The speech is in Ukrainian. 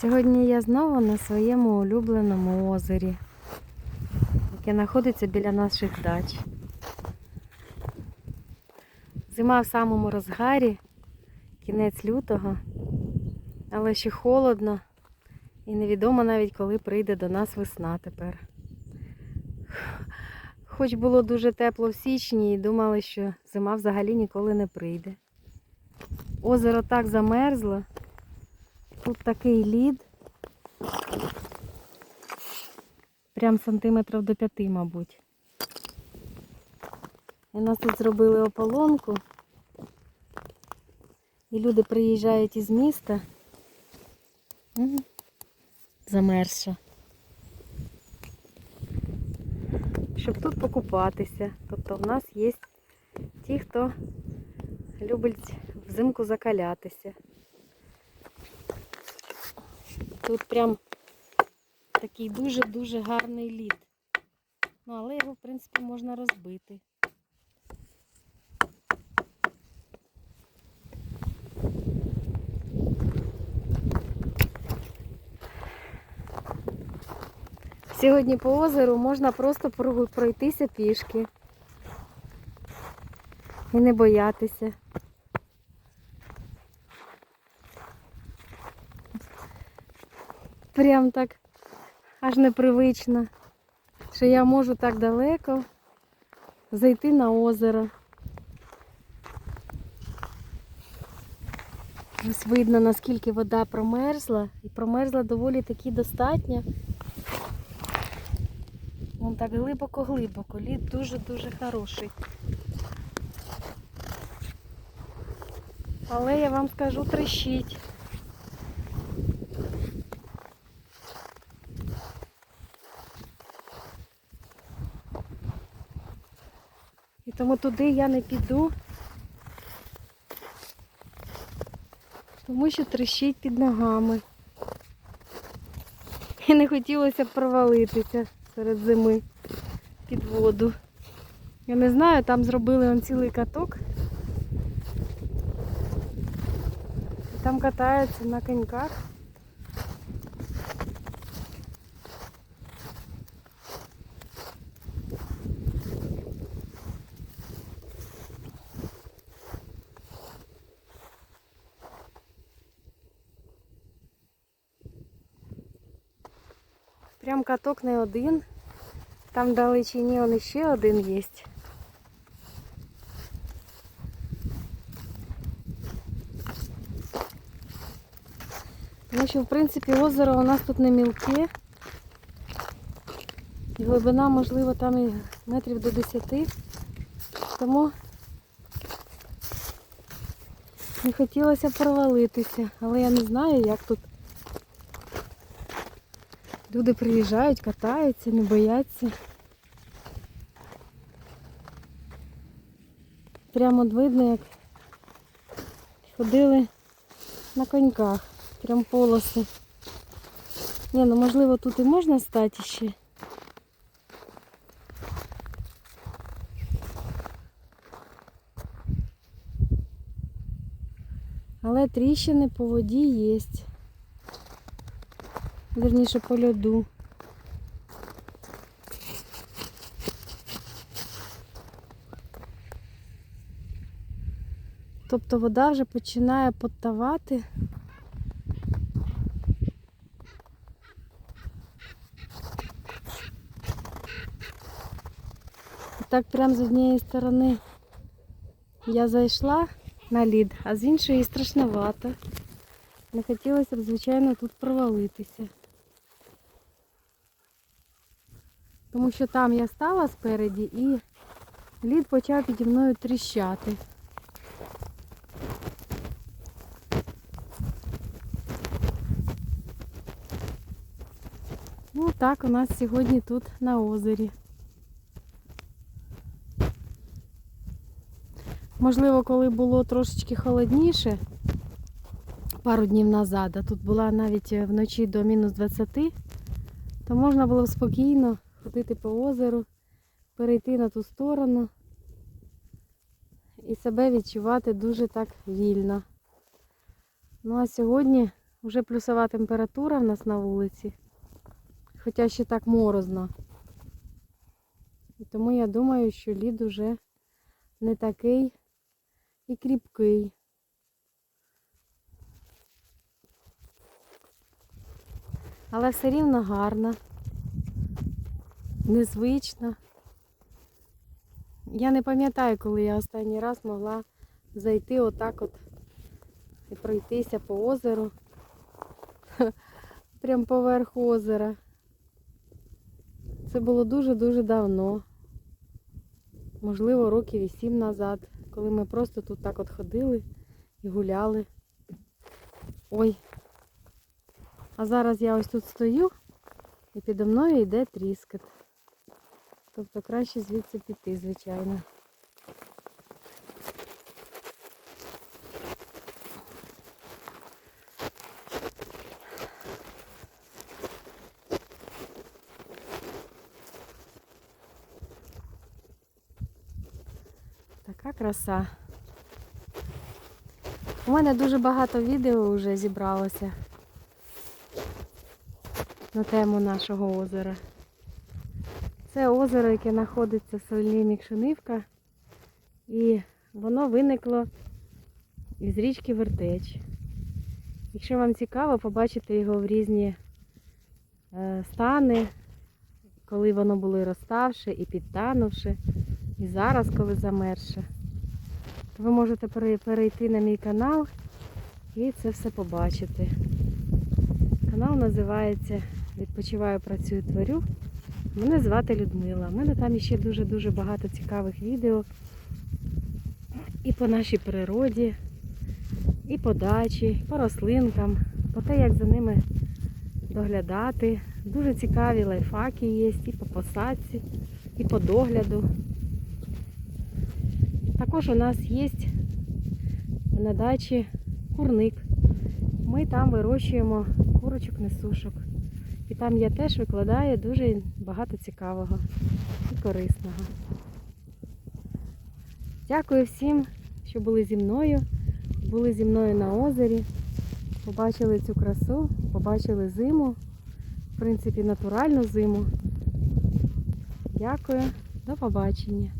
Сьогодні я знову на своєму улюбленому озері, яке знаходиться біля наших дач. Зима в самому розгарі, кінець лютого, але ще холодно і невідомо навіть коли прийде до нас весна тепер. Хоч було дуже тепло в січні і думали, що зима взагалі ніколи не прийде. Озеро так замерзло. Тут такий лід. Прям сантиметрів до п'яти, мабуть. І нас тут зробили ополонку. І люди приїжджають із міста. Замерзша. Щоб тут покупатися. Тобто в нас є ті, хто любить взимку закалятися. Тут прям такий дуже-дуже гарний лід. Ну, але його, в принципі, можна розбити. Сьогодні по озеру можна просто пройтися пішки. І не боятися. Прям так аж непривично, що я можу так далеко зайти на озеро. Ось видно, наскільки вода промерзла. І промерзла доволі таки достатньо. Вон так глибоко-глибоко. Лід дуже-дуже хороший. Але я вам скажу, трещить. Тому туди я не піду, тому що трещить під ногами. І не хотілося б провалитися серед зими під воду. Я не знаю, там зробили он цілий каток. Там катаються на коньках. Прям каток не один. Там далечині он ще один є. Тому що, в принципі, озеро у нас тут не мілке. Глибина, можливо, там і метрів до 10. Тому не хотілося провалитися. Але я не знаю, як тут Люди приїжджають, катаються, не бояться. Прямо видно, як ходили на коньках. Прям полоси. Ні, ну можливо тут і можна стати ще. Але тріщини по воді є. Верніше по льоду. Тобто вода вже починає подтавати. Так прямо з однієї сторони я зайшла на лід, а з іншої страшновато. Не хотілося б, звичайно, тут провалитися. Тому що там я стала спереді і лід почав піді мною тріщати. Ну так у нас сьогодні тут на озері. Можливо, коли було трошечки холодніше, пару днів назад, а тут була навіть вночі до мінус 20, то можна було спокійно ходити по озеру, перейти на ту сторону і себе відчувати дуже так вільно. Ну а сьогодні Вже плюсова температура в нас на вулиці. Хоча ще так морозно. І тому я думаю, що лід уже не такий і кріпкий. Але все рівно гарно, незвично. Я не пам'ятаю, коли я останній раз могла зайти отак от і пройтися по озеру. Прям поверх озера. Це було дуже-дуже давно. Можливо, років і сім назад, коли ми просто тут так от ходили і гуляли. Ой. А зараз я ось тут стою і підо мною йде тріскот. Тобто краще звідси піти, звичайно. Така краса. У мене дуже багато відео вже зібралося на тему нашого озера. Це озеро, яке знаходиться в селі Мікшинивка. І воно виникло із річки Вертеч. Якщо вам цікаво, побачити його в різні е, стани, коли воно було і розставши, і підтанувши, і зараз, коли замерше, то ви можете перейти на мій канал і це все побачити. Канал називається Відпочиваю, працюю, творю. Мене звати Людмила. У мене там ще дуже-дуже багато цікавих відео. І по нашій природі, і по дачі, по рослинкам, по те, як за ними доглядати. Дуже цікаві лайфхаки є і по посадці, і по догляду. Також у нас є на дачі курник. Ми там вирощуємо курочок несушок. І там я теж викладаю дуже багато цікавого і корисного. Дякую всім, що були зі мною, були зі мною на озері, побачили цю красу, побачили зиму, в принципі, натуральну зиму. Дякую, до побачення.